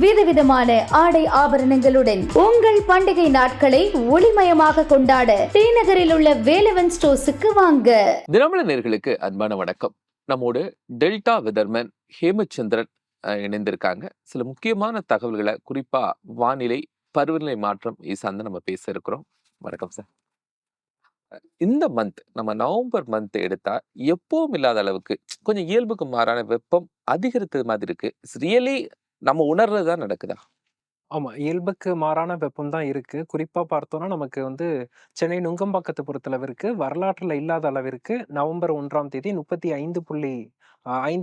விதவிதமான ஆடை ஆபரணங்களுடன் உங்கள் பண்டிகை நாட்களை ஒளிமயமாக கொண்டாட டி நகரில் உள்ள வேலவன் ஸ்டோர்ஸுக்கு வாங்க. தினமல நேர்களுக்கு அன்பான வணக்கம். நம்மோடு டெல்டா விதர்மன் ஹேமச்சந்திரன் இணைந்திருக்காங்க. சில முக்கியமான தகவல்களை குறிப்பா வானிலை பருவநிலை மாற்றம் சார்ந்து நம்ம பேச இருக்கிறோம். வணக்கம் சார். இந்த மந்த் நம்ம நவம்பர் மந்த் எடுத்தா எப்பவும் இல்லாத அளவுக்கு கொஞ்சம் இயல்புக்கு மாறான வெப்பம் அதிகரித்தது மாதிரி இருக்கு. ரியலி நம்ம உணர்றதுதான் நடக்குதா ஆமா. இயல்புக்கு மாறான வெப்பம் தான் இருக்கு. குறிப்பா பார்த்தோம்னா, நமக்கு வந்து சென்னை நுங்கம்பாக்கத்த பொறுத்தளவிற்கு வரலாற்றில இல்லாத அளவிற்கு நவம்பர் ஒன்றாம் தேதி 35.5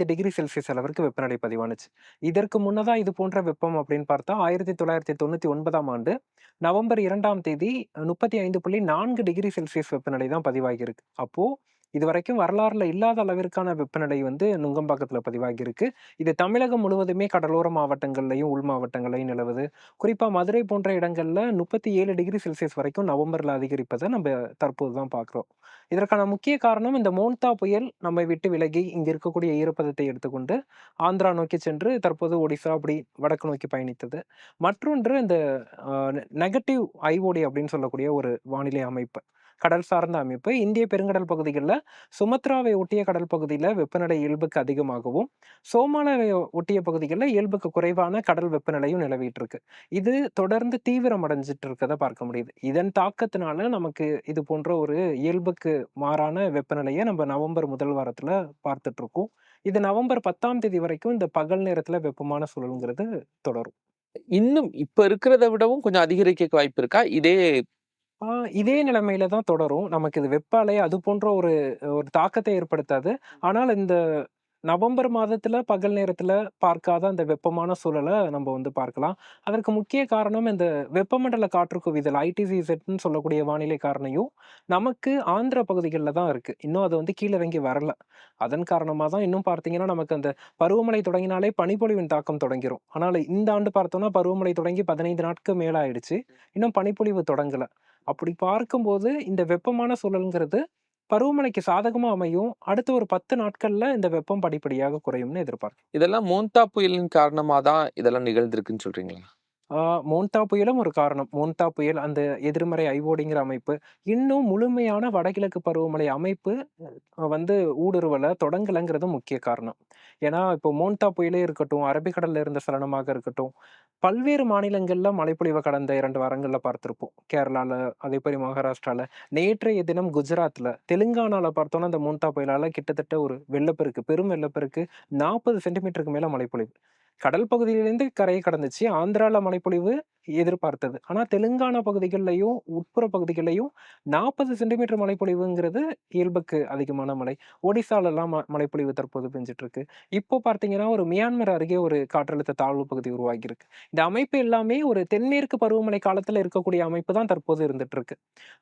டிகிரி செல்சியஸ் அளவிற்கு வெப்பநிலை பதிவானுச்சு. இதற்கு முன்னதா இது போன்ற வெப்பம் அப்படின்னு பார்த்தா 1999ஆம் ஆண்டு நவம்பர் 2ஆம் தேதி 35.4 டிகிரி செல்சியஸ் வெப்பநிலை தான் பதிவாகியிருக்கு. அப்போ இது வரைக்கும் வரலாறுல இல்லாத அளவிற்கான வெப்பநிலை வந்து நுங்கம்பாக்கத்துல பதிவாகியிருக்கு. இது தமிழகம் முழுவதுமே கடலோர மாவட்டங்கள்லையும் உள் மாவட்டங்களையும் நிலவுது. குறிப்பா மதுரை போன்ற இடங்கள்ல 37 டிகிரி செல்சியஸ் வரைக்கும் நவம்பர்ல அதிகரிப்பதை நம்ம தற்போது தான் இதற்கான முக்கிய காரணம் இந்த மோன்தா புயல் நம்மை விட்டு விலகி, இங்க இருக்கக்கூடிய ஈரப்பதத்தை எடுத்துக்கொண்டு ஆந்திரா நோக்கி சென்று தற்போது ஒடிசா அப்படி வடக்கு நோக்கி பயணித்தது. மற்றொன்று இந்த நெகட்டிவ் ஐஓடி அப்படின்னு சொல்லக்கூடிய ஒரு வானிலை அமைப்பு. கடல் சார்ந்த அமைப்பு. இந்திய பெருங்கடல் பகுதிகளில் சுமத்ராவை ஒட்டிய கடல் பகுதியில் வெப்பநிலை இயல்புக்கு அதிகமாகவும், சோமாலாவை ஒட்டிய பகுதிகளில் இயல்புக்கு குறைவான கடல் வெப்பநிலையும் நிலவிட்டு இருக்கு. இது தொடர்ந்து தீவிரம் அடைஞ்சிட்டு இருக்கிறத பார்க்க முடியுது. இதன் தாக்கத்தினால நமக்கு இது போன்ற ஒரு இயல்புக்கு மாறான வெப்பநிலையை நம்ம நவம்பர் முதல் வாரத்தில் பார்த்துட்டு இருக்கோம். இது நவம்பர் 10ஆம் தேதி வரைக்கும் இந்த பகல் நேரத்துல வெப்பமான சூழலுங்கிறது தொடரும். இன்னும் இப்ப இருக்கிறத விடவும் கொஞ்சம் அதிகரிக்க வாய்ப்பு இருக்கா இதே ஆ இதே நிலைமையில தான் தொடரும். நமக்கு இது வெப்ப அலை அது போன்ற ஒரு ஒரு தாக்கத்தை ஏற்படுத்தாது. ஆனால் இந்த நவம்பர் மாதத்துல பகல் நேரத்துல பார்க்காத அந்த வெப்பமான சூழலை நம்ம வந்து பார்க்கலாம். அதற்கு முக்கிய காரணம் இந்த வெப்பமண்டல காற்று குவிதல் ஐடிசிசெட்னு சொல்லக்கூடிய வானிலை காரணியும் நமக்கு ஆந்திர பகுதிகளில் தான் இருக்கு. இன்னும் அது வந்து கீழிறங்கி வரல. அதன் காரணமாக தான் இன்னும் பார்த்தீங்கன்னா, நமக்கு அந்த பருவமழை தொடங்கினாலே பனிப்பொழிவின் தாக்கம் தொடங்கிரும். ஆனால் இந்த ஆண்டு பார்த்தோம்னா, பருவமழை தொடங்கி 15 நாட்கள் மேலாயிடுச்சு இன்னும் பனிப்பொழிவு தொடங்கலை அப்படி பார்க்கும்போது இந்த வெப்பமான சூழலுங்கிறது பருவமழைக்கு சாதகமா அமையும். அடுத்த ஒரு 10 நாட்கள்ல இந்த வெப்பம் படிப்படியாக குறையும்னு எதிர்பார்க்கிறேன். இதெல்லாம் மோந்தா புயலின் காரணமா தான் இதெல்லாம் நிகழ்ந்திருக்குன்னு சொல்றீங்களா? ஆ மோன்தா புயலும் ஒரு காரணம். மோன்தா புயல் அந்த எதிர்மறை ஐஓடிங்கிற அமைப்பு, இன்னும் முழுமையான வடகிழக்கு பருவமழை அமைப்பு அ வந்து ஊடுருவல தொடங்கலங்கிறது முக்கிய காரணம். ஏன்னா, இப்போ மோன்தா புயலே இருக்கட்டும், அரபிக்கடல்ல இருந்த சலனமாக இருக்கட்டும், பல்வேறு மாநிலங்கள்ல மழைப்பொழிவ கடந்த 2 வாரங்கள்ல பார்த்திருப்போம். கேரளால, அதேமாரி மகாராஷ்டிரால, நேற்றைய தினம் குஜராத்ல, தெலுங்கானால பார்த்தோம்னா, அந்த மோன்தா புயலால கிட்டத்தட்ட ஒரு வெள்ளப்பெருக்கு, பெரும் வெள்ளப்பெருக்கு 40 சென்டிமீட்டருக்கு மேல மழைப்பொழிவு. கடல் பகுதியிலிருந்து கரையை கடந்துச்சு. ஆந்திரால மழைப்பொழிவு எதிர்பார்த்தது. ஆனால் தெலுங்கானா பகுதிகளிலையும் உட்புற பகுதிகளிலையும் நாற்பது சென்டிமீட்டர் மழைப்பொழிவுங்கிறது இயல்புக்கு அதிகமான மழை. ஒடிசாலெல்லாம் ம மழைப்பொழிவு தற்போது பெஞ்சிட்டு இருக்கு. இப்போ பார்த்தீங்கன்னா, ஒரு மியான்மர் அருகே ஒரு காற்றழுத்த தாழ்வு பகுதி உருவாகியிருக்கு. இந்த அமைப்பு எல்லாமே ஒரு தென்மேற்கு பருவமழை காலத்தில் இருக்கக்கூடிய அமைப்பு தான் தற்போது இருந்துட்டு இருக்கு.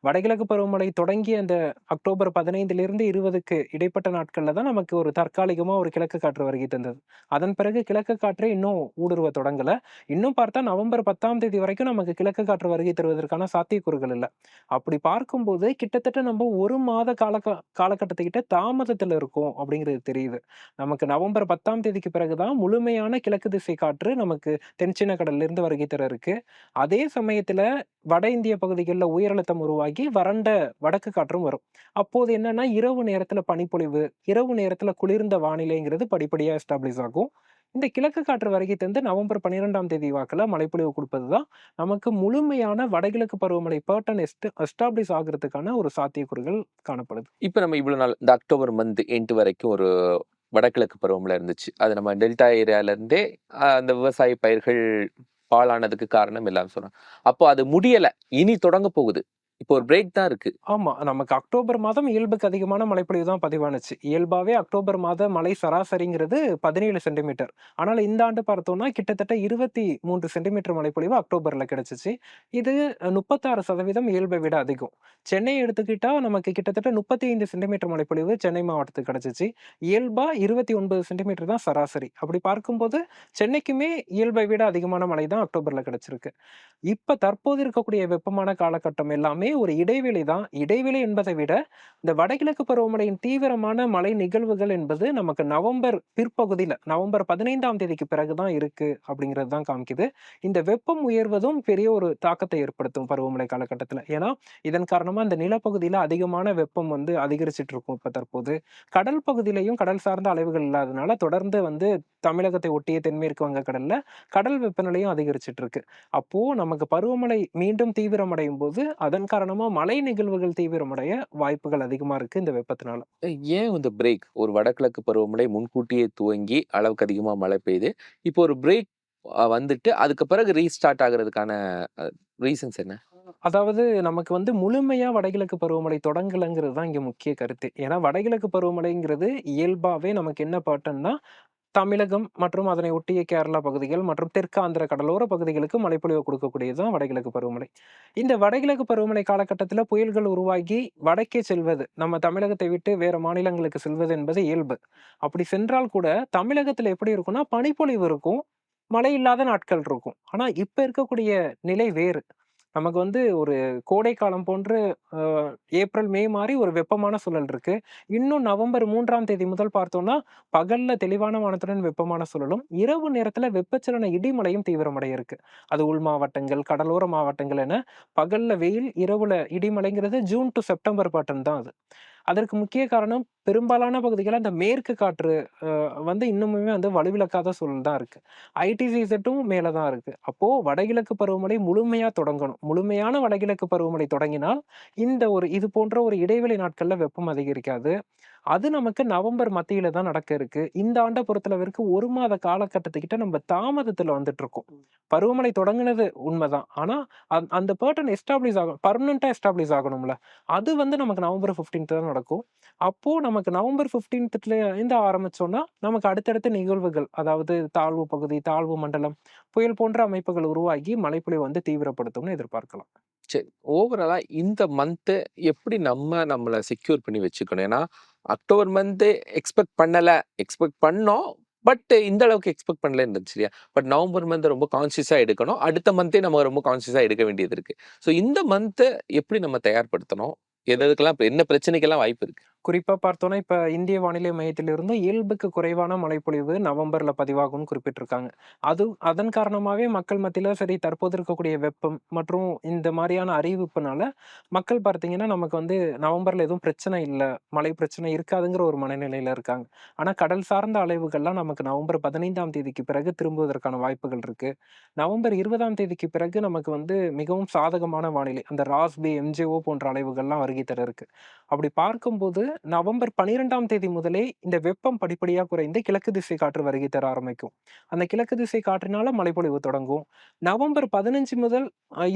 வடகிழக்கு பருவமழை தொடங்கிய அந்த அக்டோபர் 15லிருந்து 20க்கு இடைப்பட்ட நாட்கள்ல தான் நமக்கு ஒரு தற்காலிகமாக ஒரு கிழக்கு காற்று வருகை தந்தது. அதன் பிறகு கிழக்கு காற்றே இன்னும் ஊடுருவ தொடங்கல. இன்னும் பார்த்தா நவம்பர் 10ஆம் தேதி வரைக்கும் நமக்கு கிழக்கு காற்று வருகை தருவதற்கான சாத்தியக்கூறுகள் இல்லை அப்படி பார்க்கும்போது கிட்டத்தட்ட நம்ம ஒரு மாத கால காலகட்டத்துக்கிட்ட தாமதத்தில் இருக்கோம் அப்படிங்கிறது தெரியுது. நமக்கு நவம்பர் 10ஆம் தேதிக்கு பிறகு தான் முழுமையான கிழக்கு திசை காற்று நமக்கு தென்சீன கடல்லிருந்து வருகை தர இருக்கு. அதே சமயத்துல வட இந்திய பகுதிகளில் உயரழுத்தம் உருவாகி வறண்ட வடக்கு காற்றும் வரும். அப்போது என்னன்னா, இரவு நேரத்துல பனிப்பொழிவு, இரவு நேரத்துல குளிர்ந்த வானிலைங்கிறது படிப்படியாக எஸ்டாப்ளிஷ் ஆகும். இந்த கிழக்கு காற்று வருகை நவம்பர் 12ஆம் தேதி வாக்கில் மழைப்பொழிவு கொடுப்பது தான் நமக்கு முழுமையான வடகிழக்கு பருவமழை பேட்டன் எஸ்ட் எஸ்டாப்ளிஷ் ஆகுறதுக்கான ஒரு சாத்தியக்கூறுகள் காணப்படுது. இப்போ நம்ம இவ்வளோ நாள் இந்த அக்டோபர் மந்த் எண்டு வரைக்கும் ஒரு வடகிழக்கு பருவமழை இருந்துச்சு. அது நம்ம டெல்டா ஏரியாவிலேருந்தே அந்த விவசாய பயிர்கள் பாழானதுக்கு காரணம் எல்லாம் சொன்னாங்க. அப்போ அது முடியலை இனி தொடங்க போகுது. இப்போ ஒரு பிரேக் தான் இருக்கு. ஆமா. நமக்கு அக்டோபர் மாதம் இயல்புக்கு அதிகமான மழைப்பொழிவு தான் பதிவானுச்சு. இயல்பாவே அக்டோபர் மாத மழை சராசரிங்கிறது 17 சென்டிமீட்டர். ஆனால் இந்த ஆண்டு பார்த்தோம்னா, கிட்டத்தட்ட 23 சென்டிமீட்டர் மழைப்பொழிவு அக்டோபர்ல கிடைச்சிச்சு இது 36% இயல்பை விட அதிகம். சென்னையை எடுத்துக்கிட்டா நமக்கு கிட்டத்தட்ட 35 சென்டிமீட்டர் மழைப்பொழிவு சென்னை மாவட்டத்துக்கு கிடைச்சிச்சு இயல்பா 29 சென்டிமீட்டர் தான் சராசரி. அப்படி பார்க்கும்போது சென்னைக்குமே இயல்பை விட அதிகமான மழை தான் அக்டோபர்ல கிடைச்சிருக்கு. இப்ப தற்போது இருக்கக்கூடிய வெப்பமான காலகட்டம் எல்லாமே எல்லாமே ஒரு இடைவெளி தான். இடைவெளி என்பதை விட, இந்த வடகிழக்கு பருவமழையின் தீவிரமான மழை நிகழ்வுகள் என்பது நமக்கு நவம்பர் பிற்பகுதியில் நவம்பர் 15ஆம் தேதிக்கு பிறகு தான் இருக்கு அப்படிங்கிறது தான் காமிக்குது. இந்த வெப்பம் உயர்வதும் பெரிய ஒரு தாக்கத்தை ஏற்படுத்தும் பருவமழை காலகட்டத்தில் ஏன்னா, இதன் காரணமா இந்த நிலப்பகுதியில் அதிகமான வெப்பம் வந்து அதிகரிச்சிட்டு இருக்கும் இப்போ தற்போது. கடல் பகுதியிலையும் கடல் சார்ந்த அலைவுகள் இல்லாதனால, தொடர்ந்து வந்து தமிழகத்தை ஒட்டிய தென்மேற்கு வங்கக்கடல்ல கடல் வெப்பநிலையும் அதிகரிச்சுட்டு இருக்கு. அப்போ நமக்கு பருவமழை மீண்டும் தீவிரமடையும்போது, அதன் காரணமா மழை நிகழ்வுகள் தீவிரமடைய வாய்ப்புகள் அதிகமா இருக்கு இந்த வெப்பத்தினால. ஏன் இந்த பிரேக்? ஒரு வடகிழக்கு பருவமழை முன்கூட்டியே துவங்கி, அளவுக்கு அதிகமா மழை பெய்யுது. இப்போ ஒரு பிரேக் வந்துட்டு, அதுக்கு பிறகு ரீஸ்டார்ட் ஆகுறதுக்கான ரீசன்ஸ் என்ன? அதாவது நமக்கு வந்து முழுமையா வடகிழக்கு பருவமழை தொடங்கலங்கிறது தான் இங்க முக்கிய கருத்து. ஏன்னா, வடகிழக்கு பருவமழைங்கிறது இயல்பாவே நமக்கு என்ன பேட்டர்ன்னா, தமிழகம் மற்றும் அதனை ஒட்டிய கேரளா பகுதிகள் மற்றும் தெற்கு ஆந்திர கடலோர பகுதிகளுக்கு மழைப்பொழிவு கொடுக்கக்கூடியது தான் வடகிழக்கு பருவமழை. இந்த வடகிழக்கு பருவமழை காலகட்டத்தில் புயல்கள் உருவாகி வடக்கே செல்வது, நம்ம தமிழகத்தை விட்டு வேறு மாநிலங்களுக்கு செல்வது என்பது இயல்பு. அப்படி சென்றால் கூட, தமிழகத்தில் எப்படி இருக்கும்னா, பனிப்பொழிவு இருக்கும். மழை இல்லாத நாட்கள் இருக்கும். ஆனால் இப்போ இருக்கக்கூடிய நிலை வேறு. நமக்கு வந்து ஒரு கோடைக்காலம் போன்று ஏப்ரல், மே மாதிரி ஒரு வெப்பமான சூழல் இருக்கு. இன்னும் நவம்பர் மூன்றாம் தேதி முதல் பார்த்தோம்னா, பகல்ல தெளிவான வானத்துடன் வெப்பமான சூழலும், இரவு நேரத்துல வெப்பச்சலன இடிமலையும் தீவிரமடைய இருக்கு. அது உள் மாவட்டங்கள், கடலோர மாவட்டங்கள் என பகல்ல வெயில், இரவுல இடிமலைங்கிறது ஜூன் டு செப்டம்பர் பாட்டன் தான் அது. அதற்கு முக்கிய காரணம் பெரும்பாலான பகுதிகளில் அந்த மேற்கு காற்று வந்து இன்னுமுமே வந்து வலுவிழக்காத சூழல் தான் இருக்கு. ஐடிசிசெட்டும் மேலே தான் இருக்கு. அப்போது வடகிழக்கு பருவமழை முழுமையாக தொடங்கணும். முழுமையான வடகிழக்கு பருவமழை தொடங்கினால், இந்த ஒரு இது போன்ற ஒரு இடைவெளி நாட்களில் வெப்பம் அதிகரிக்காது. அது நமக்கு நவம்பர் மத்தியில தான் நடக்க இருக்கு. இந்த ஆண்ட பொறுத்தளவிற்கு 1 மாத காலகட்டத்துக்கிட்ட நம்ம தாமதத்துல வந்துட்டு இருக்கோம் பருவமழை தொடங்கினது உண்மைதான் ஆனா, அந் அந்த பேட்டர்ன் எஸ்டாப்ளிஷ் ஆகும் பர்மனண்டா எஸ்டாப்ளிஷ் ஆகணும்ல. அது வந்து நமக்கு நவம்பர் 15த் தான் நடக்கும். அப்போ நமக்கு நவம்பர் 15த்ல இருந்து ஆரம்பிச்சோம்னா, நமக்கு அடுத்தடுத்த நிகழ்வுகள், அதாவது தாழ்வு பகுதி, தாழ்வு மண்டலம், புயல் போன்ற அமைப்புகள் உருவாகி மழைப்பொழிவு வந்து தீவிரப்படுத்தும்னு எதிர்பார்க்கலாம். சரி. ஓவராலாக இந்த மந்த்து எப்படி நம்ம நம்மளை செக்யூர் பண்ணி வச்சுக்கணும்? ஏன்னா, அக்டோபர் மந்த்து எக்ஸ்பெக்ட் பண்ணல. எக்ஸ்பெக்ட் பண்ணோம். பட் இந்த அளவுக்கு எக்ஸ்பெக்ட் பண்ணல இருந்துச்சு இல்லையா? பட் நவம்பர் மந்த் ரொம்ப கான்சியஸாக எடுக்கணும். அடுத்த மந்த்தே நம்ம ரொம்ப கான்சியஸாக எடுக்க வேண்டியது இருக்கு. ஸோ இந்த மந்த்தை எப்படி நம்ம தயார்படுத்தணும்? எது எதுக்கெல்லாம் என்ன பிரச்சனைக்கெல்லாம் வாய்ப்பு இருக்கு? குறிப்பா பார்த்தோன்னா இப்ப இந்திய வானிலை மையத்திலிருந்து இயல்புக்கு குறைவான மழைப்பொழிவு நவம்பர்ல பதிவாகும்னு குறிப்பிட்டிருக்காங்க. அது அதன் காரணமாகவே மக்கள் மத்தியில சரி தற்போது இருக்கக்கூடிய வெப்பம் மற்றும் இந்த மாதிரியான அறிவிப்புனால, மக்கள் பார்த்தீங்கன்னா, நமக்கு வந்து நவம்பர்ல எதுவும் பிரச்சனை இல்லை மழை பிரச்சனை இருக்காதுங்கிற ஒரு மனநிலையில இருக்காங்க. ஆனா, கடல் சார்ந்த அலைவுகள்லாம் நமக்கு நவம்பர் 15ஆம் தேதிக்கு பிறகு திரும்புவதற்கான வாய்ப்புகள் இருக்கு. நவம்பர் 20ஆம் தேதிக்கு பிறகு நமக்கு வந்து மிகவும் சாதகமான வானிலை. அந்த ராஸ்பி, எம்ஜிஓ போன்ற அலைவுகள்லாம் வருகை தர இருக்கு. அப்படி பார்க்கும்போது, நவம்பர் 12ஆம் தேதி முதலே இந்த வெப்பம் படிப்படியாக குறைந்து கிழக்கு திசை காற்று வருகை தர ஆரம்பிக்கும். அந்த கிழக்கு திசை காற்றினால மழைப்பொழிவு தொடங்கும். நவம்பர் 15 முதல்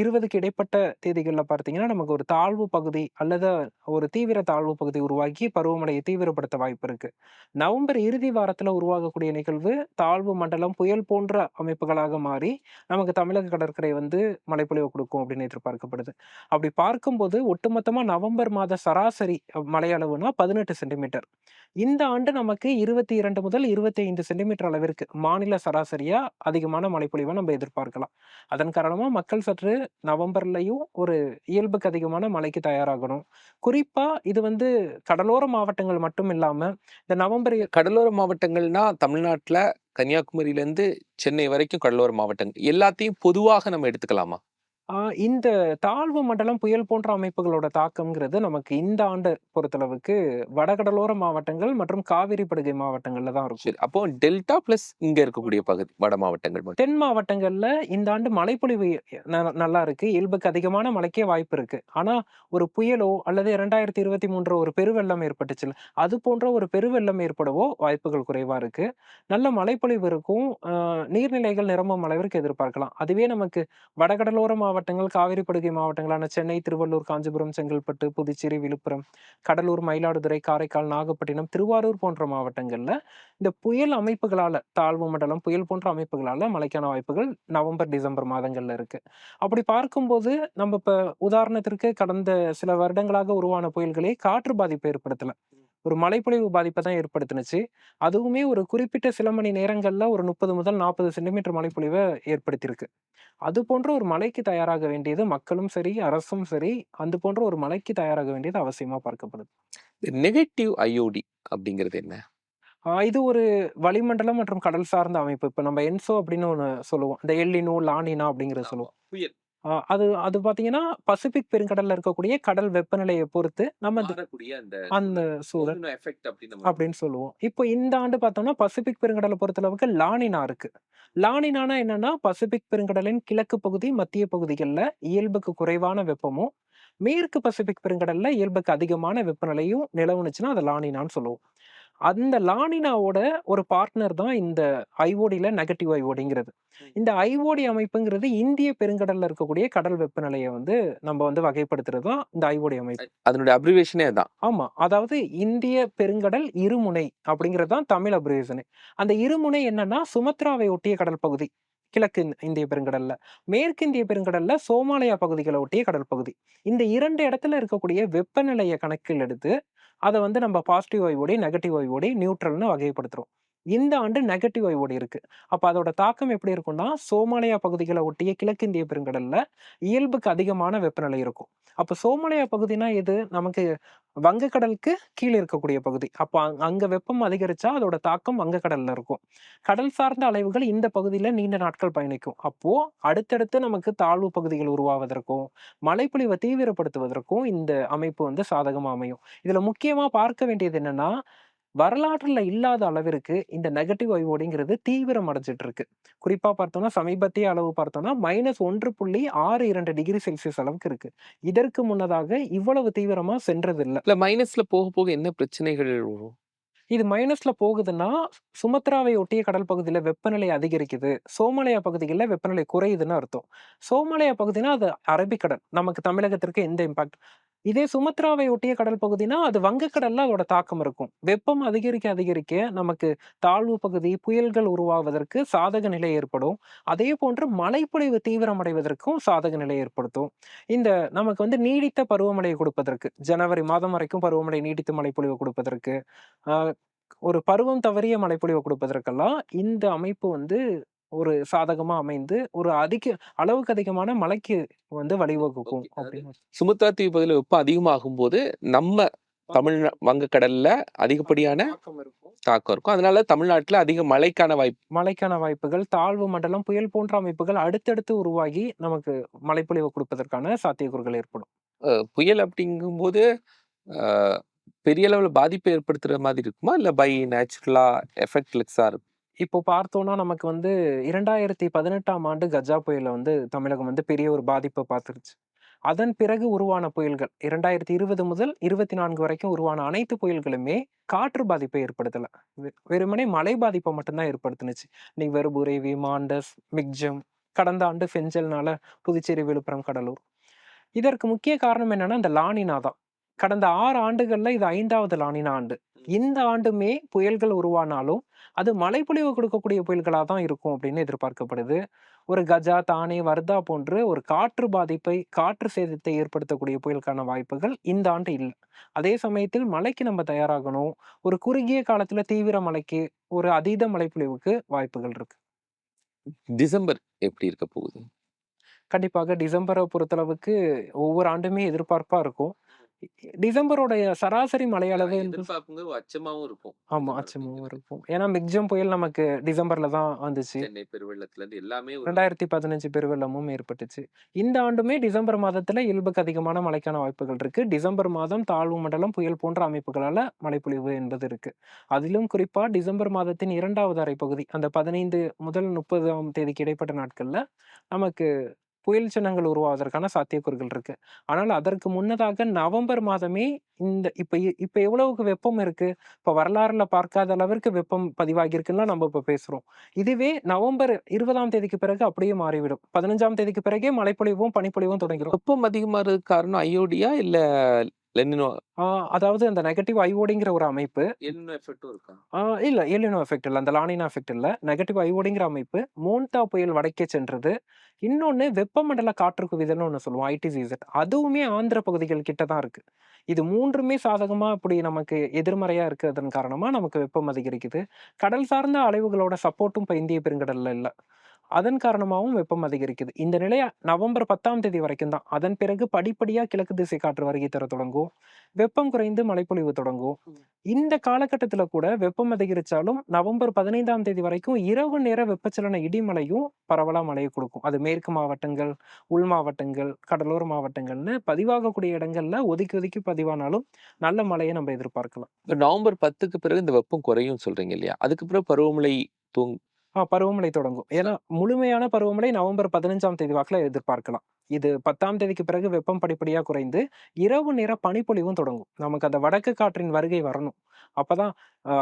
இருபதுக்கு இடைப்பட்ட தேதிகளில் பார்த்தீங்கன்னா, நமக்கு ஒரு தாழ்வு பகுதி அல்லது ஒரு தீவிர தாழ்வு பகுதி உருவாக்கி பருவமழையை தீவிரப்படுத்த வாய்ப்பு இருக்கு. நவம்பர் இறுதி வாரத்தில் உருவாகக்கூடிய நிகழ்வு தாழ்வு மண்டலம், புயல் போன்ற அமைப்புகளாக மாறி, நமக்கு தமிழக கடற்கரை வந்து மழைப்பொழிவு கொடுக்கும் அப்படின்னு எதிர்பார்க்கப்படுது. அப்படி பார்க்கும்போது ஒட்டுமொத்தமாக நவம்பர் மாத சராசரி மழை பார்த்தோம்னா பதினெட்டு சென்டிமீட்டர். இந்த ஆண்டு நமக்கு 22 முதல் 25 சென்டிமீட்டர் அளவிற்கு மாநில சராசரியா அதிகமான மழைப்பொழிவை நம்ம எதிர்பார்க்கலாம். அதன் காரணமா மக்கள் சற்று நவம்பர்லயும் ஒரு இயல்புக்கு அதிகமான மழைக்கு தயாராகணும். குறிப்பா இது வந்து கடலோர மாவட்டங்கள் மட்டும் இல்லாம, இந்த நவம்பர் கடலோர மாவட்டங்கள்னா, தமிழ்நாட்டில் கன்னியாகுமரியிலேருந்து சென்னை வரைக்கும் கடலோர மாவட்டங்கள். எல்லாத்தையும் பொதுவாக நம்ம எடுத்துக்கலாமா? இந்த தாழ்வு மண்டலம், புயல் போன்ற அமைப்புகளோட தாக்கம்ங்கிறது நமக்கு இந்த ஆண்ட பொறுத்தளவுக்கு வடகடலோர மாவட்டங்கள் மற்றும் காவிரி படுகை மாவட்டங்கள்ல தான் இருக்கும். சரி. அப்போ டெல்டா பிளஸ் இங்க இருக்கக்கூடிய பகுதி, வட மாவட்டங்கள் மட்டும். தென் மாவட்டங்கள்ல இந்த ஆண்டு மழைப்பொழிவு ந நல்லா இருக்கு. இயல்புக்கு அதிகமான மழைக்கே வாய்ப்பு இருக்கு. ஆனா, ஒரு புயலோ அல்லது 2023 ஒரு பெருவெள்ளம் ஏற்பட்டுச்சுல்ல, அது போன்ற ஒரு பெருவெள்ளம் ஏற்படவோ வாய்ப்புகள் குறைவா இருக்கு. நல்ல மழைப்பொழிவு இருக்கும். நீர்நிலைகள் நிரம்பும் அளவிற்கு எதிர்பார்க்கலாம். அதுவே நமக்கு வடகடலோர மாவட்டங்கள், காவிரி படுகை மாவட்டங்களான சென்னை, திருவள்ளூர், காஞ்சிபுரம், செங்கல்பட்டு, புதுச்சேரி, விழுப்புரம், கடலூர், மயிலாடுதுறை, காரைக்கால், நாகப்பட்டினம், திருவாரூர் போன்ற மாவட்டங்களில் இந்த புயல் அமைப்புகளால, தாழ்வு மண்டலம், புயல் போன்ற அமைப்புகளால மழைக்கான வாய்ப்புகள் நவம்பர், டிசம்பர் மாதங்கள்ல இருக்கு. அப்படி பார்க்கும்போது, நம்ம இப்போ உதாரணத்திற்கு கடந்த சில வருடங்களாக உருவான புயல்களே காற்று பாதிப்பு ஏற்படுத்தலை ஒரு மழைப்பொழிவு பாதிப்பை தான் ஏற்படுத்துனுச்சு. அதுவுமே ஒரு குறிப்பிட்ட சில மணி நேரங்கள்ல ஒரு 30 முதல் 40 சென்டிமீட்டர் மழைப்பொழிவ ஏற்படுத்தியிருக்கு. அது போன்ற ஒரு மழைக்கு தயாராக வேண்டியது மக்களும் சரி, அரசும் சரி, அது போன்ற ஒரு மழைக்கு தயாராக வேண்டியது அவசியமா பார்க்கப்படுது. நெகட்டிவ் ஐஓடி அப்படிங்கிறது என்ன? இது ஒரு வளிமண்டலம் மற்றும் கடல் சார்ந்த அமைப்பு. இப்ப நம்ம என்சோ அப்படின்னு ஒண்ணு சொல்லுவோம். இந்த எல்னினோ, லானினா அப்படிங்கிறத சொல்லுவோம். புயல். ஆ அது அது பார்த்தீங்கன்னா, பசிபிக் பெருங்கடல்ல இருக்கக்கூடிய கடல் வெப்பநிலைய பொறுத்து நம்ம மாறக்கூடிய அந்த அந்த சூழல் டொமினோ எஃபெக்ட் அப்படின்னு நம்ம அப்படின்னு சொல்லுவோம். இப்போ இந்த ஆண்டு பார்த்தோம்னா, பசிபிக் பெருங்கடல பொறுத்தளவுக்கு லானினா இருக்கு. லானினானா என்னன்னா, பசிபிக் பெருங்கடலின் கிழக்கு பகுதி, மத்திய பகுதிகள்ல இயல்புக்கு குறைவான வெப்பமும், மேற்கு பசிபிக் பெருங்கடல்ல இயல்புக்கு அதிகமான வெப்பநிலையும் நிலவுனுச்சுன்னா, அத லானினான்னு சொல்லுவோம். அந்த லானினாவோட ஒரு பார்ட்னர் தான் இந்த ஐஓடில நெகட்டிவ் ஐஓடிங்கிறது. இந்த ஐஓடி அமைப்புங்கிறது இந்திய பெருங்கடல்ல இருக்கக்கூடிய கடல் வெப்பநிலைய வந்து நம்ம வந்து வகைப்படுத்துறது தான் இந்த ஐஓடி அமைப்பு. அதனுடைய அப்ரிவேஷனே அதான். ஆமா. அதாவது இந்திய பெருங்கடல் இருமுனை அப்படிங்கிறது தான் தமிழ் அப்ரிவேஷனே. அந்த இருமுனை என்னன்னா, சுமத்ராவை ஒட்டிய கடல் பகுதி. கிழக்கு இந் இந்திய பெருங்கடல்ல. மேற்கு இந்திய பெருங்கடல்ல சோமாலியா பகுதிகள ஒட்டிய கடல் பகுதி. இந்த 2 இடத்துல இருக்கக்கூடிய வெப்பநிலைய கணக்கில் எடுத்து, அதை வந்து நம்ம பாசிட்டிவ் ஐஓடி, நெகட்டிவ் ஐஓடி, நியூட்ரல்னு வகைப்படுத்துகிறோம் இந்த ஆண்டு நெகட்டிவ் ஐஓடி இருக்கு. அப்ப அதோட தாக்கம் எப்படி இருக்கும்னா, சோமாலியா பகுதிகளை ஒட்டிய கிழக்கிந்திய பெருங்கடல்ல இயல்புக்கு அதிகமான வெப்பநிலை இருக்கும். அப்ப சோமாலியா பகுதினா இது நமக்கு வங்கக்கடலுக்கு கீழே இருக்கக்கூடிய பகுதி. அப்போ அங் அங்க வெப்பம் அதிகரிச்சா அதோட தாக்கம் வங்கக்கடல்ல இருக்கும். கடல் சார்ந்த அலைவுகள் இந்த பகுதியில நீண்ட நாட்கள் பயணிக்கும். அப்போ அடுத்தடுத்து நமக்கு தாழ்வு பகுதிகள் உருவாவதற்கும், மழைப்பொழிவை தீவிரப்படுத்துவதற்கும் இந்த அமைப்பு வந்து சாதகமா அமையும். இதுல முக்கியமா பார்க்க வேண்டியது என்னன்னா, வரலாற்றுல இல்லாத அளவிற்கு இந்த நெகட்டிவ் ஐஓடிங்கிறது தீவிரம் அடைஞ்சிட்டு இருக்கு. குறிப்பா பார்த்தோம்னா, சமீபத்திய அளவு பார்த்தோம்னா, -1.62 டிகிரி செல்சியஸ் அளவுக்கு இருக்கு. இதற்கு முன்னதாக இவ்வளவு தீவிரமா சென்றதில்ல. இல்ல மைனஸ்ல போக போக என்ன பிரச்சனைகள் வரும்? இது மைனஸ்ல போகுதுன்னா, சுமத்ராவை ஒட்டிய கடல் பகுதியில வெப்பநிலை அதிகரிக்குது. சோமாலியா பகுதிகள்ல வெப்பநிலை குறையுதுன்னு அர்த்தம். சோமாலியா பகுதினா அது அரபிக்கடல். நமக்கு தமிழகத்திற்கு எந்த இம்பாக்ட் இதே சுமத்ராவை ஒட்டிய கடல் பகுதினா, அது வங்கக்கடல்ல அதோட தாக்கம் இருக்கும். வெப்பம் அதிகரிக்க அதிகரிக்க நமக்கு தாழ்வு பகுதி, புயல்கள் உருவாவதற்கு சாதக நிலை ஏற்படும். அதே போன்று மழைப்பொழிவு தீவிரமடைவதற்கும் சாதக நிலை ஏற்படுத்தும். இந்த நமக்கு வந்து நீடித்த பருவமழையை கொடுப்பதற்கு, ஜனவரி மாதம் வரைக்கும் பருவமழை நீடித்த மழைப்பொழிவு கொடுப்பதற்கு, ஒரு பருவம் தவறிய மழைப்பொழிவை கொடுப்பதற்கெல்லாம் இந்த அமைப்பு வந்து ஒரு சாதகமா அமைந்து, ஒரு அதிக அளவுக்கு அதிகமான மழைக்கு வந்து வழிவகுக்கும் அப்படின்னு சுமத்ரா தீவு பகுதியில வெப்பம் அதிகமாகும்போது, நம்ம தமிழ் வங்கக்கடல்ல அதிகப்படியான தாக்கம் இருக்கும். அதனால தமிழ்நாட்டுல அதிக மழைக்கான வாய்ப்பு மழைக்கான வாய்ப்புகள், தாழ்வு மண்டலம், புயல் போன்ற அமைப்புகள் அடுத்தடுத்து உருவாகி நமக்கு மழைப்பொழிவு கொடுப்பதற்கான சாத்தியக்கூறுகள் ஏற்படும். புயல் அப்படிங்கும்போது, பெரிய அளவுல பாதிப்பை ஏற்படுத்துற மாதிரி இருக்குமா? இல்ல பை நேச்சுரலா எஃபெக்ட்லெஸ்ஸா இருக்கும்? இப்போ பார்த்தோம்னா, நமக்கு வந்து 2018ஆம் ஆண்டு கஜா புயல்ல வந்து தமிழகம் வந்து பெரிய ஒரு பாதிப்ப பார்த்துருச்சு. அதன் பிறகு உருவான புயல்கள் 2020 முதல் 24 வரைக்கும் உருவான அனைத்து புயல்களுமே காற்று பாதிப்பை ஏற்படுத்தல. வெ வெறுமனே மழை பாதிப்ப மட்டும் தான் ஏற்படுத்துனுச்சு. நிவர், புரேவி, மாண்டஸ், மிக்ஜம், கடந்த ஆண்டு ஃபெஞ்சல்னால புதுச்சேரி, விழுப்புரம், கடலூர். இதற்கு முக்கிய காரணம் என்னன்னா, இந்த லானினா தான். கடந்த 6 ஆண்டுகள்ல இது 5வது லானினா ஆண்டு. இந்த ஆண்டுமே புயல்கள் உருவானாலும், அது மழைப்பொழிவு கொடுக்கக்கூடிய புயல்களா தான் இருக்கும் அப்படின்னு எதிர்பார்க்கப்படுது. ஒரு கஜா, தானே, வர்தா போன்று ஒரு காற்று பாதிப்பை, காற்று சேதத்தை ஏற்படுத்தக்கூடிய புயலுக்கான வாய்ப்புகள் இந்த ஆண்டு இல்ல. அதே சமயத்தில் மழைக்கு நம்ம தயாராகணும். ஒரு குறுகிய காலத்துல தீவிர மழைக்கு, ஒரு அதீத மழைப்பொழிவுக்கு வாய்ப்புகள் இருக்கு. டிசம்பர் எப்படி இருக்க போகுது? கண்டிப்பாக டிசம்பர பொறுத்தளவுக்கு ஒவ்வொரு ஆண்டுமே எதிர்பார்ப்பா இருக்கும். டிசம்பருடைய சராசரி மழை அளவு எதிர்பார்ப்புங்க அச்சமாவும் இருக்கும். ஆமா, அச்சமாவும் இருக்கும். ஏன்னா மிக்ஜம் புயல் நமக்கு டிசம்பர்ல தான் வந்துச்சு. சென்னை பெருவெள்ளத்துல இருந்து எல்லாமே ஒரு 2015 பெருவெள்ளமும் ஏற்பட்டுச்சு. இந்த ஆண்டுமே டிசம்பர் மாதத்துல இயல்புக்கு அதிகமான மழைக்கான வாய்ப்புகள் இருக்கு. டிசம்பர் மாதம் தாழ்வு மண்டலம், புயல் போன்ற அமைப்புகளால மழைப்பொழிவு என்பது இருக்கு. அதிலும் குறிப்பா டிசம்பர் மாதத்தின் 2வது அரைப்பகுதி, அந்த 15 முதல் 30ஆம் தேதிக்கு இடைப்பட்ட நாட்கள்ல நமக்கு புயல் சின்னங்கள் உருவாவதற்கான சாத்தியக்கூறுகள் இருக்கு. ஆனால் அதற்கு முன்னதாக நவம்பர் மாதமே இந்த இப்ப இப்ப எவ்வளவுக்கு வெப்பம் இருக்கு? இப்ப வரலாறுல பார்க்காத அளவிற்கு வெப்பம் பதிவாகியிருக்குன்னுலாம் நம்ம இப்ப பேசுறோம். இதுவே நவம்பர் 20ஆம் தேதிக்கு பிறகு அப்படியே மாறிவிடும். 15ஆம் தேதிக்கு பிறகே மழைப்பொழிவும், பனிப்பொழிவும் தொடங்கிடும் வெப்பம் அதிகமாக காரணம் ஐயோடியா இல்ல லெனினோ அதாவது அந்த நெகட்டிவ் ஐஓடிங்கிற ஒரு அமைப்பு எல்னினோ எஃபெக்ட்டும் இருக்கா இல்ல எல்னினோ எஃபெக்ட் இல்ல. அந்த லானினா எஃபெக்ட் இல்ல. நெகட்டிவ் ஐஓடிங்கிற அமைப்பு மோன்டா புயல் வடக்கே சென்றது. இன்னொன்னு வெப்பமண்டல காற்று குவிதல்னு ஒண்ணு சொல்லுவோம். ஐடிசிஇசட். அதுவுமே ஆந்திர பகுதிகள் கிட்ட தான் இருக்கு. இது 3மே சாதகமா இப்படி நமக்கு எதிர்மறையா இருக்கிறதன் காரணமா நமக்கு வெப்பம் அதிகரிக்குது. கடல் சார்ந்த அலைவுகளோட சப்போர்ட்டும் இப்ப இந்திய பெருங்கடல்ல இல்ல. அதன் காரணமாவும் வெப்பம் அதிகரிக்குது. இந்த நிலை நவம்பர் 10ஆம் தேதி வரைக்கும் தான். அதன் பிறகு படிப்படியா கிழக்கு திசை காற்று வருகை தரத் தொடங்கும். வெப்பம் குறைந்து மழைப்பொழிவு தொடங்கும். இந்த காலகட்டத்தில கூட வெப்பம் அதிகரிச்சாலும் நவம்பர் 15ஆம் தேதி வரைக்கும் இரவு நேர வெப்பச்சலன இடிமழையும் பரவலா மழைய குடுக்கும். அது மேற்கு மாவட்டங்கள், உள் மாவட்டங்கள், கடலோர மாவட்டங்கள்னு பதிவாகக்கூடிய இடங்கள்ல ஒதுக்கி ஒதுக்கி பதிவானாலும் நல்ல மழைய நம்ம எதிர்பார்க்கலாம். நவம்பர் 10க்கு பிறகு இந்த வெப்பம் குறையும்னு சொல்றீங்க இல்லையா? அதுக்கு பிறகு பருவமழை துவங் பருவமழை தொடங்கும். ஏன்னா முழுமையான பருவமழை நவம்பர் 15ஆம் தேதி வாக்குல எதிர்பார்க்கலாம். இது 10ஆம் தேதிக்கு பிறகு வெப்பம் படிப்படியா குறைந்து, இரவு நேர பனிப்பொழிவும் தொடங்கும். நமக்கு அந்த வடக்கு காற்றின் வருகை வரணும். அப்பதான்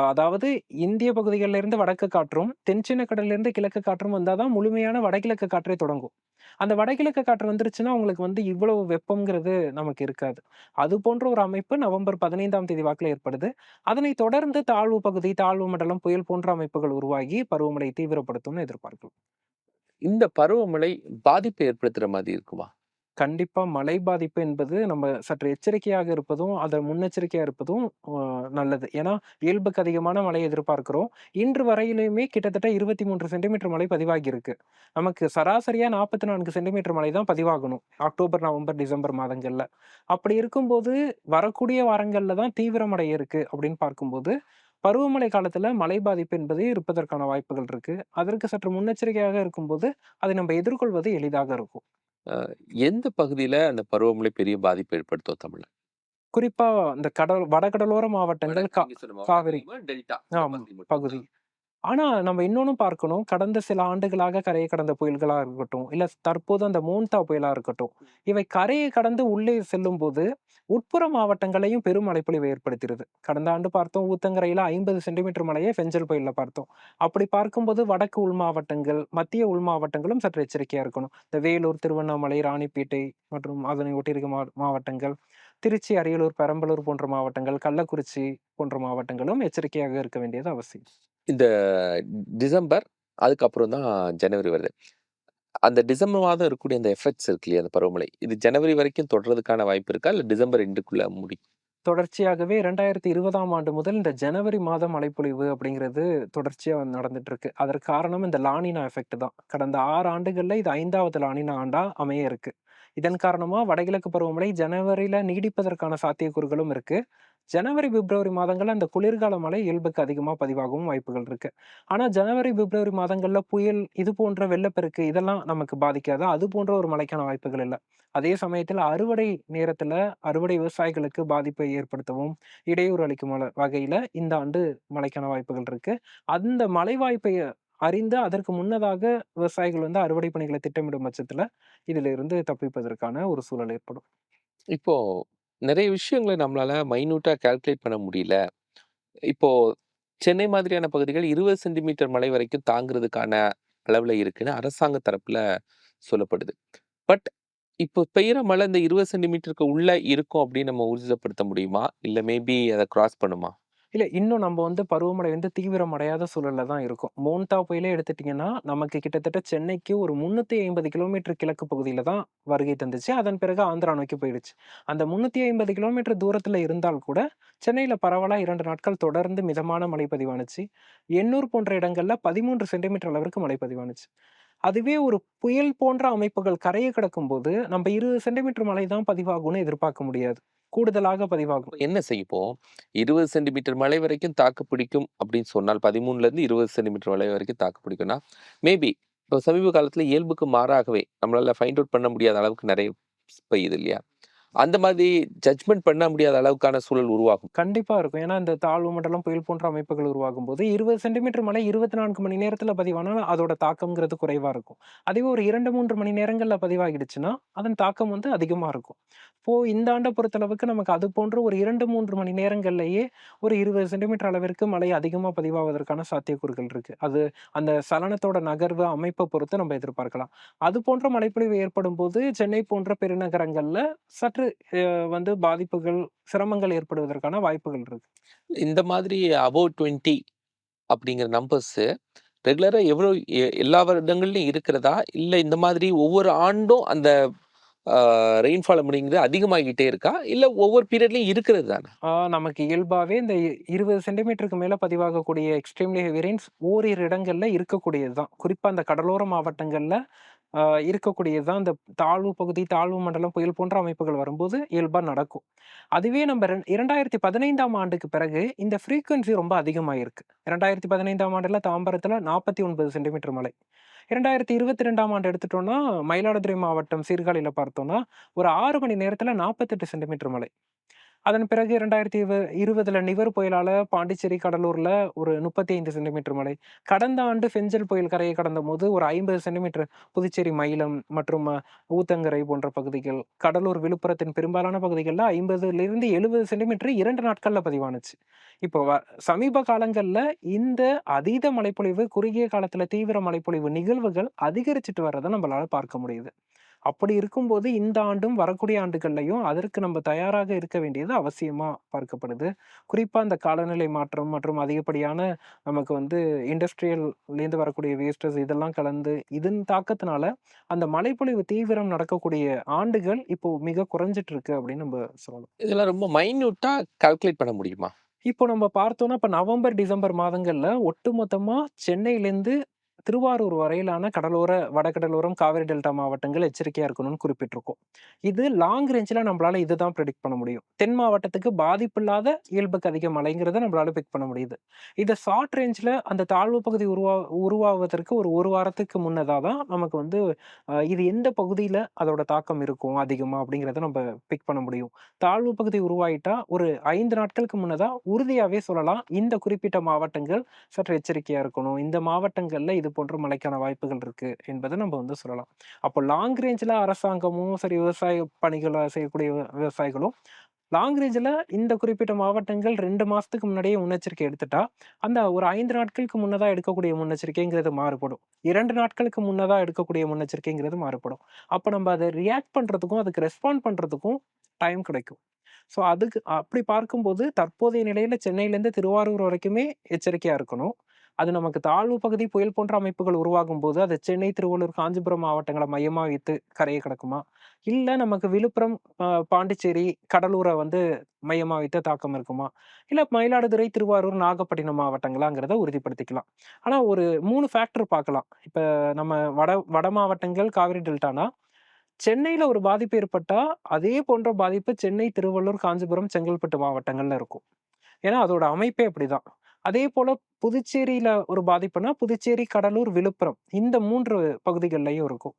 அதாவது இந்திய பகுதிகளிலிருந்து வடக்கு காற்றும், தென்சீன கடல்லேருந்து கிழக்கு காற்றும் வந்தால் தான் முழுமையான வடகிழக்கு காற்றே தொடங்கும். அந்த வடகிழக்கு காற்று வந்துருச்சுன்னா, உங்களுக்கு வந்து இவ்வளவு வெப்பம்ங்கிறது நமக்கு இருக்காது. அது போன்ற ஒரு அமைப்பு நவம்பர் 15ஆம் தேதி வாக்கில் ஏற்படுது. அதனைத் தொடர்ந்து தாழ்வு பகுதி, தாழ்வு மண்டலம், புயல் போன்ற அமைப்புகள் உருவாகி பருவமழை தீவிரப்படுத்தும்னு எதிர்பார்க்கலாம். இந்த பருவமழை பாதிப்பை ஏற்படுத்துகிற மாதிரி இருக்குமா? கண்டிப்பா மழை பாதிப்பு என்பது நம்ம சற்று எச்சரிக்கையாக இருப்பதும், அதை முன்னெச்சரிக்கையா இருப்பதும் நல்லது. ஏன்னா, இயல்புக்கு அதிகமான மழை எதிர்பார்க்கிறோம். இன்று வரையிலுமே கிட்டத்தட்ட 23 சென்டிமீட்டர் மழை பதிவாகியிருக்கு. நமக்கு சராசரியா 44 சென்டிமீட்டர் மழை தான் பதிவாகணும். அக்டோபர், நவம்பர், டிசம்பர் மாதங்கள்ல. அப்படி இருக்கும்போது, வரக்கூடிய வாரங்கள்ல தான் தீவிர இருக்கு அப்படின்னு பார்க்கும்போது, பருவமழை காலத்துல மழை பாதிப்பு என்பது இருப்பதற்கான வாய்ப்புகள் இருக்கு. அதற்கு சற்று முன்னெச்சரிக்கையாக இருக்கும்போது, அதை நம்ம எதிர்கொள்வது எளிதாக இருக்கும். எந்த பகுதியில அந்த பருவமழை பெரிய பாதிப்பை ஏற்படுத்தும் தமிழ்ல? குறிப்பா இந்த கடல் வடகடலோர மாவட்டங்கள், கா காவிரி டெல்டா ஆமா, பகுதி. ஆனா, நம்ம இன்னொன்னும் பார்க்கணும். கடந்த சில ஆண்டுகளாக கரையை கடந்த புயல்களா இருக்கட்டும், இல்ல தற்போது அந்த மோன்தா புயலா இருக்கட்டும், இவை கரையை கடந்து உள்ளே செல்லும்போது, உட்புற மாவட்டங்களையும் பெரும் மழைப்பொழிவை ஏற்படுத்திருது. கடந்த ஆண்டு பார்த்தோம் ஊத்தங்கரையில 50 சென்டிமீட்டர் மழைய பெஞ்சல் புயல்ல பார்த்தோம். அப்படி பார்க்கும்போது வடக்கு உள் மாவட்டங்கள், மத்திய உள் மாவட்டங்களும் சற்று எச்சரிக்கையா இருக்கணும். இந்த வேலூர், திருவண்ணாமலை, ராணிப்பேட்டை மற்றும் அதனை ஒட்டியிருக்க மா மாவட்டங்கள், திருச்சி, அரியலூர், பெரம்பலூர் போன்ற மாவட்டங்கள், கள்ளக்குறிச்சி போன்ற மாவட்டங்களும் எச்சரிக்கையாக இருக்க வேண்டியது அவசியம். இந்த டிசம்பர், அதுக்கப்புறம் தான் ஜனவரி வருது. அந்த டிசம்பர் மாதம் இருக்கக்கூடிய அந்த எஃபெக்ட்ஸ் இருக்கு இல்லையா? அந்த பருவமழை. இது ஜனவரி வரைக்கும் தொடர்றதுக்கான வாய்ப்பு இருக்கா? இல்லை டிசம்பர் ரெண்டுக்குள்ள முடி தொடர்ச்சியாகவே 2020ஆம் ஆண்டு முதல் இந்த ஜனவரி மாதம் மழைப்பொழிவு அப்படிங்கிறது தொடர்ச்சியாக நடந்துட்டு இருக்கு. அதற்கு காரணம் இந்த லானினா எஃபெக்ட் தான். கடந்த ஆறு ஆண்டுகளில் இது ஐந்தாவது லானினா ஆண்டா அமைய இருக்கு. இதன் காரணமாக வடகிழக்கு பருவமழை ஜனவரியில் நீடிப்பதற்கான சாத்தியக்கூறுகளும் இருக்குது ஜனவரி, பிப்ரவரி மாதங்களில் அந்த குளிர்கால மழை இயல்புக்கு அதிகமாக பதிவாகவும் வாய்ப்புகள் இருக்குது ஆனால் ஜனவரி, பிப்ரவரி மாதங்களில் புயல், இது போன்ற வெள்ளப்பெருக்கு இதெல்லாம் நமக்கு பாதிக்காது. அது போன்ற ஒரு மழைக்கான வாய்ப்புகள் இல்லை. அதே சமயத்தில் அறுவடை நேரத்தில் அறுவடை விவசாயிகளுக்கு பாதிப்பை ஏற்படுத்தவும், இடையூறு அளிக்கும் வகையில் இந்த ஆண்டு மழைக்கான வாய்ப்புகள் இருக்குது அந்த மழை வாய்ப்பை அறிந்து அதற்கு முன்னதாக விவசாயிகள் வந்து அறுவடை பணிகளை திட்டமிடும் பட்சத்துல, இதிலிருந்து தப்பிப்பதற்கான ஒரு சூழல் ஏற்படும். இப்போ நிறைய விஷயங்கள நம்மளால மைனூட்டாக கால்குலேட் பண்ண முடியல. இப்போ சென்னை மாதிரியான பகுதிகள் 20 சென்டிமீட்டர் மழை வரைக்கும் தாங்குறதுக்கான அளவுல இருக்குன்னு அரசாங்க தரப்புல சொல்லப்படுது. பட் இப்போ பெய்யற மழை இந்த 20 சென்டிமீட்டருக்கு உள்ள இருக்கும் அப்படின்னு நம்ம ஊர்ஜிதப்படுத்த முடியுமா? இல்ல மேபி அதை கிராஸ் பண்ணுமா? இல்லை இன்னும் நம்ம வந்து பருவமழை வந்து தீவிரமடையாத சூழல்ல தான் இருக்கும் மோன்டா புயலே எடுத்துட்டிங்கன்னா நமக்கு கிட்டத்தட்ட சென்னைக்கு ஒரு 350 கிலோமீட்டர் கிழக்கு பகுதியில் தான் வருகை தந்துச்சு. அதன் பிறகு ஆந்திரா நோக்கி போயிடுச்சு. அந்த 350 கிலோமீட்டர் தூரத்தில் இருந்தால் கூட, சென்னையில் பரவலாக இரண்டு நாட்கள் தொடர்ந்து மிதமான மழை பதிவானுச்சு. எண்ணூர் போன்ற இடங்களில் பதிமூன்று சென்டிமீட்டர் அளவிற்கு மழை பதிவானுச்சு. அதுவே ஒரு புயல் போன்ற அமைப்புகள் கரையை கிடக்கும் போது நம்ம இரு சென்டிமீட்டர் மழை தான் பதிவாகும்னு எதிர்பார்க்க முடியாது. கூடுதலாக பதிவாகும். என்ன செய்யும் இப்போ? 20 சென்டிமீட்டர் மழை வரைக்கும் தாக்கு பிடிக்கும் அப்படின்னு சொன்னால் 13லருந்து 20 சென்டிமீட்டர் மழை வரைக்கும் தாக்கு பிடிக்கும்னா, மேபி இப்போ சமீப காலத்துல இயல்புக்கு மாறாகவே நம்மளால ஃபைண்ட் அவுட் பண்ண முடியாத அளவுக்கு நிறைய பெய்யுது இல்லையா? அந்த மாதிரி ஜட்மெண்ட் பண்ண முடியாத அளவுக்கான சூழல் உருவாகும். கண்டிப்பா இருக்கும். ஏன்னா, இந்த தாழ்வு மண்டலம், புயல் போன்ற அமைப்புகள் உருவாகும்போது 20 சென்டிமீட்டர் மழை 24 மணி நேரத்துல பதிவானா, அதோட தாக்கம்ங்கிறது குறைவா இருக்கும். அதுவே ஒரு 2, 3 மணி நேரங்கள்ல பதிவாகிடுச்சுன்னா, அதன் தாக்கம் வந்து அதிகமா இருக்கும். இப்போ இந்த ஆண்டை பொறுத்தளவுக்கு நமக்கு அது போன்ற ஒரு 2, 3 மணி நேரங்கள்லயே ஒரு 20 சென்டிமீட்டர் அளவிற்கு மழை அதிகமா பதிவாவதற்கான சாத்தியக்கூறுகள் இருக்கு. அது அந்த சலனத்தோட நகர்வு, அமைப்பை பொறுத்து நம்ம எதிர்பார்க்கலாம். அது போன்ற மழைப்பொழிவு ஏற்படும்போது, சென்னை போன்ற பெருநகரங்கள்ல சற்று சற்று அ வந்து பாதிப்புகள், சிரமங்கள் ஏற்படுவதற்கான வாய்ப்புகள் இருக்கு. இந்த மாதிரி அபோவ் 20 அப்படிங்கிற நம்பர்ஸு ரெகுலரா எவ்வளோ எல்லா வருடங்கள்லயும் இருக்கிறதா? இல்ல இந்த மாதிரி ஒவ்வொரு ஆண்டும் அந்த ரெயின்ஃபால் அப்படிங்கிறது அதிகமாகிட்டே இருக்கா? இல்ல ஒவ்வொரு பீரியட்லயும் இருக்கிறது தானா? நமக்கு இயல்பாவே இந்த 20 சென்டிமீட்டருக்கு மேல பதிவாகக்கூடிய எக்ஸ்ட்ரீம்லி ஹெவி ரெயின்ஸ் ஓரிரு இடங்கள்ல இருக்கக்கூடியது தான். குறிப்பா அந்த கடலோர மாவட்டங்கள்ல இருக்கக்கூடியது தான். இந்த தாழ்வு பகுதி, தாழ்வு மண்டலம், புயல் போன்ற அமைப்புகள் வரும்போது இயல்பாக நடக்கும். அதுவே நம்ம ரெண் 2015ஆம் ஆண்டுக்கு பிறகு இந்த ஃப்ரீக்குவென்சி ரொம்ப அதிகமாயிருக்கு. 2015ஆம் ஆண்டுல தாம்பரத்துல 49 சென்டிமீட்டர் மழை. 2022ஆம் ஆண்டு எடுத்துட்டோம்னா, மயிலாடுதுறை மாவட்டம் சீர்காழியில் பார்த்தோம்னா, ஒரு ஆறு மணி நேரத்தில் நாற்பத்தெட்டு சென்டிமீட்டர் மழை. அதன் பிறகு 2020ல நிவர் புயலால பாண்டிச்சேரி, கடலூர்ல ஒரு 35 சென்டிமீட்டர் மழை. கடந்த ஆண்டு ஃபெஞ்சல் புயல் கரையை கடந்த போது ஒரு 50 சென்டிமீட்டர் புதுச்சேரி மயிலம் மற்றும் ஊத்தங்கரை போன்ற பகுதிகள், கடலூர், விழுப்புரத்தின் பெரும்பாலான பகுதிகளில் ஐம்பதுல இருந்து எழுபது சென்டிமீட்டர் இரண்டு நாட்கள்ல பதிவானுச்சு. இப்போ வ சமீப காலங்கள்ல இந்த அதீத மழைப்பொழிவு, குறுகிய காலத்துல தீவிர மழைப்பொழிவு நிகழ்வுகள் அதிகரிச்சுட்டு வர்றதை நம்மளால பார்க்க முடியுது. அப்படி இருக்கும்போது இந்த ஆண்டும், வரக்கூடிய ஆண்டுகள்லயும் அதற்கு நம்ம தயாராக இருக்க வேண்டியது அவசியமா பார்க்கப்படுது. குறிப்பா இந்த காலநிலை மாற்றம் மற்றும் அதிகப்படியான நமக்கு வந்து இண்டஸ்ட்ரியல்லேருந்து வரக்கூடிய வேஸ்டஸ் இதெல்லாம் கலந்து, இதன் தாக்கத்தினால அந்த மழைப்பொழிவு தீவிரம் நடக்கக்கூடிய ஆண்டுகள் இப்போ மிக குறைஞ்சிட்டு இருக்கு அப்படின்னு நம்ம சொல்லலாம். இதெல்லாம் ரொம்ப மைன்யூட்டா கால்குலேட் பண்ண முடியுமா? இப்போ நம்ம பார்த்தோம்னா, இப்ப நவம்பர், டிசம்பர் மாதங்கள்ல ஒட்டுமொத்தமா சென்னையிலேருந்து திருவாரூர் வரையிலான கடலோர, வடகடலோரம், காவிரி டெல்டா மாவட்டங்கள் எச்சரிக்கையாக இருக்கணும்னு குறிப்பிட்டிருக்கோம். இது லாங் ரேஞ்சில் நம்மளால இதுதான் ப்ரெடிக்ட் பண்ண முடியும். தென் மாவட்டத்துக்கு பாதிப்பில்லாத இயல்புக்கு அதிக மழைங்கிறத நம்மளால பிக் பண்ண முடியுது. இதை ஷார்ட் ரேஞ்சில் அந்த தாழ்வு பகுதி உருவா உருவாவதற்கு ஒரு ஒரு வாரத்துக்கு முன்னதாக தான் நமக்கு வந்து இது எந்த பகுதியில் அதோட தாக்கம் இருக்கும் அதிகமாக அப்படிங்கிறத நம்ம பிக் பண்ண முடியும். தாழ்வு பகுதி உருவாயிட்டா ஒரு ஐந்து நாட்களுக்கு முன்னதாக உறுதியாகவே சொல்லலாம். இந்த குறிப்பிட்ட மாவட்டங்கள் சற்று எச்சரிக்கையாக இருக்கணும். இந்த மாவட்டங்களில் இது போன்ற மழைக்கான வாய்ப்புகள் இருக்கு என்பதை நம்ம வந்து சொல்லலாம். அப்போ லாங் ரேஞ்சில் அரசாங்கமும் சரி, விவசாய பணிகளை செய்யக்கூடிய விவசாயிகளும் லாங் ரேஞ்சில் இந்த குறிப்பிட்ட மாவட்டங்கள் ரெண்டு மாதத்துக்கு முன்னாடியே முன்னெச்சரிக்கை எடுத்துட்டா, அந்த ஒரு ஐந்து நாட்களுக்கு முன்னதாக எடுக்கக்கூடிய முன்னெச்சரிக்கைங்கிறது மாறுபடும். இரண்டு நாட்களுக்கு முன்னதாக எடுக்கக்கூடிய முன்னெச்சரிக்கைங்கிறது மாறுபடும். அப்போ நம்ம அதை ரியாக்ட் பண்ணுறதுக்கும் அதுக்கு ரெஸ்பாண்ட் பண்ணுறதுக்கும் டைம் கிடைக்கும். ஸோ அதுக்கு அப்படி பார்க்கும்போது தற்போதைய நிலையில் சென்னையிலேருந்து திருவாரூர் வரைக்குமே எச்சரிக்கையாக இருக்கணும். அது நமக்கு தாழ்வு பகுதி, புயல் போன்ற அமைப்புகள் உருவாகும் போது அது சென்னை, திருவள்ளூர், காஞ்சிபுரம் மாவட்டங்களை மையமாக வைத்து கரையை கிடக்குமா இல்லை நமக்கு விழுப்புரம், பாண்டிச்சேரி, கடலூரை வந்து மையமாக வைத்த தாக்கம் இருக்குமா? இல்லை மயிலாடுதுறை, திருவாரூர், நாகப்பட்டினம் மாவட்டங்களாங்கிறத உறுதிப்படுத்திக்கலாம். ஆனால் ஒரு மூணு ஃபேக்டர் பார்க்கலாம். இப்போ நம்ம வட வட மாவட்டங்கள், காவிரி டெல்டானா, சென்னையில் ஒரு பாதிப்பு ஏற்பட்டால் அதே போன்ற பாதிப்பு சென்னை, திருவள்ளூர், காஞ்சிபுரம், செங்கல்பட்டு மாவட்டங்களில் இருக்கும். ஏன்னா அதோட அமைப்பே அப்படிதான். அதே போல புதுச்சேரியில ஒரு பாதிப்புனா, புதுச்சேரி, கடலூர், விழுப்புரம் இந்த மூன்று பகுதிகள்லையும் இருக்கும்.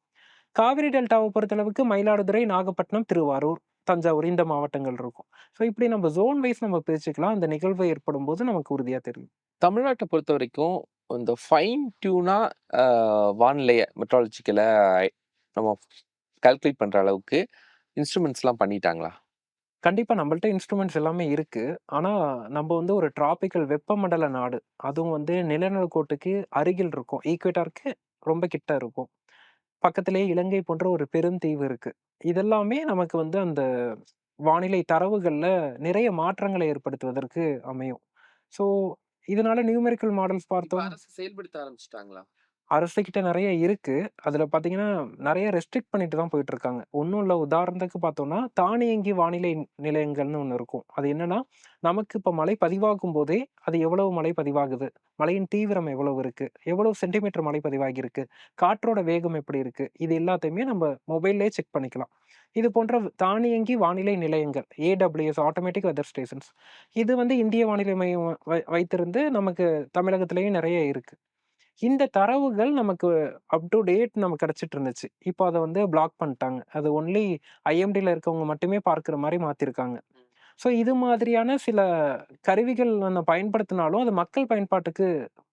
காவிரி டெல்டாவை பொறுத்தளவுக்கு மயிலாடுதுறை, நாகப்பட்டினம், திருவாரூர், தஞ்சாவூர் இந்த மாவட்டங்கள் இருக்கும். ஸோ இப்படி நம்ம ஜோன் வைஸ் நம்ம பிரிச்சுக்கலாம். அந்த நிகழ்வு ஏற்படும்போது நமக்கு உறுதியாக தெரியும். தமிழ்நாட்டை பொறுத்த வரைக்கும் இந்த ஃபைன் டியூனாக வானிலையை மெட்ராலஜிக்கலை மெட்ராலஜிக்கல நம்ம கால்குலேட் பண்ணுற அளவுக்கு இன்ஸ்ட்ருமெண்ட்ஸ்லாம் பண்ணிட்டாங்களா? கண்டிப்பா நம்மள்ட்ட இன்ஸ்ட்ருமெண்ட்ஸ் எல்லாமே இருக்கு. ஆனா நம்ம வந்து ஒரு டிராபிக்கல் வெப்பமண்டல நாடு. அதுவும் வந்து நிலநடுக்கோட்டுக்கு அருகில் இருக்கோம். ஈக்வேட்டாருக்கு ரொம்ப கிட்ட இருக்கோம். பக்கத்திலேயே இலங்கை போன்ற ஒரு பெருந்தீவு இருக்கு. இதெல்லாமே நமக்கு வந்து அந்த வானிலை தரவுகள்ல நிறைய மாற்றங்களை ஏற்படுத்துவதற்கு அமையும். ஸோ இதனால நியூமெரிக்கல் மாடல்ஸ் இப்ப பார்த்தோம் அரசு செயல்படுத்த ஆரம்பிச்சுட்டாங்களா? அரசுகிட்ட நெறைய இருக்கு. அதுல பார்த்தீங்கன்னா, நெறைய ரெஸ்ட்ரிக்ட் பண்ணிட்டு தான் போயிட்டுருக்காங்க. ஒண்ணும் இல்ல உதாரணத்துக்கு பார்த்தோம்னா, தானியங்கி வானிலை நிலையங்கள்னு ஒண்ணு இருக்கும். அது என்னன்னா, நமக்கு இப்ப மழை பதிவாகும்போதே, அது எவ்வளவு மழை பதிவாகுது? மழையின் தீவிரம் எவ்வளவு இருக்கு? எவ்வளவு சென்டிமீட்டர் மழை பதிவாகியிருக்கு? காற்றோட வேகம் எப்படி இருக்கு? இது எல்லாத்தையுமே நம்ம மொபைல்லயே செக் பண்ணிக்கலாம். இது போன்ற தானியங்கி வானிலை நிலையங்கள் ஏடபிள்யூஎஸ் ஆட்டோமேட்டிக் வெதர் ஸ்டேஷன்ஸ். இது வந்து இந்திய வானிலை மையம் வை வைத்திருந்து நமக்கு தமிழகத்திலேயும் நெறைய இருக்கு. இந்த தரவுகள் நமக்கு அப் டூ டேட் நமக்கு கிடைச்சிட்டு இருந்துச்சு. இப்போ அத வந்து பிளாக் பண்ணிட்டாங்க. அது ஒன்லி ஐஎம்டில இருக்கவங்க மட்டுமே பார்க்கிற மாரி மாத்திருக்காங்க. ஸோ இது மாதிரியான சில கருவிகள் நம்ம பயன்படுத்தினாலும், அது மக்கள் பயன்பாட்டுக்கு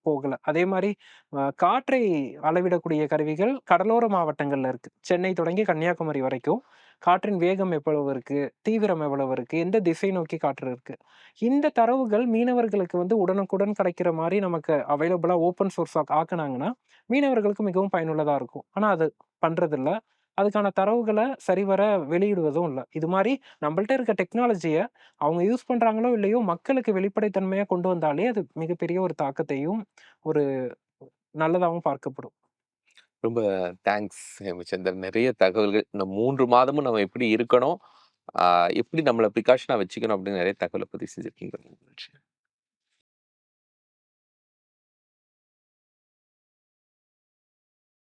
போகல. அதே அ காற்றை அளவிடக்கூடிய கருவிகள் கடலோர மாவட்டங்கள்ல இருக்கு. சென்னை தொடங்கி கன்னியாகுமரி வரைக்கும். காற்றின் வேகம் எவ்வளவு இருக்கு? தீவிரம் எவ்வளவு இருக்கு? எந்த திசை நோக்கி காற்று இருக்கு? இந்த தரவுகள் மீனவர்களுக்கு வந்து உடனுக்குடன் கிடைக்கிற மாதிரி நமக்கு அவைலபிளா ஓப்பன் சோர்ஸாக ஆக்குனாங்கன்னா, மீனவர்களுக்கு மிகவும் பயனுள்ளதா இருக்கும். ஆனா அது பண்றதில்ல. அதுக்கான தரவுகளை சரிவர வெளியிடுவதும் இல்லை இது மாதிரி நம்மள்ட்ட இருக்க டெக்னாலஜியை அவங்க யூஸ் பண்ணுறாங்களோ இல்லையோ, மக்களுக்கு வெளிப்படைத்தன்மையாக கொண்டு வந்தாலே அது மிகப்பெரிய ஒரு தாக்கத்தையும், ஒரு நல்லதாகவும் பார்க்கப்படும். ரொம்ப தேங்க்ஸ் ஹேமச்சந்திரன். நிறைய தகவல்கள் இந்த 3 மாதமும் நம்ம எப்படி இருக்கணும்? ஆ எப்படி நம்மள ப்ரிகாஷனா வச்சுக்கணும் அப்படின்னு நிறைய தகவல பதிவு செஞ்சிருக்கீங்க.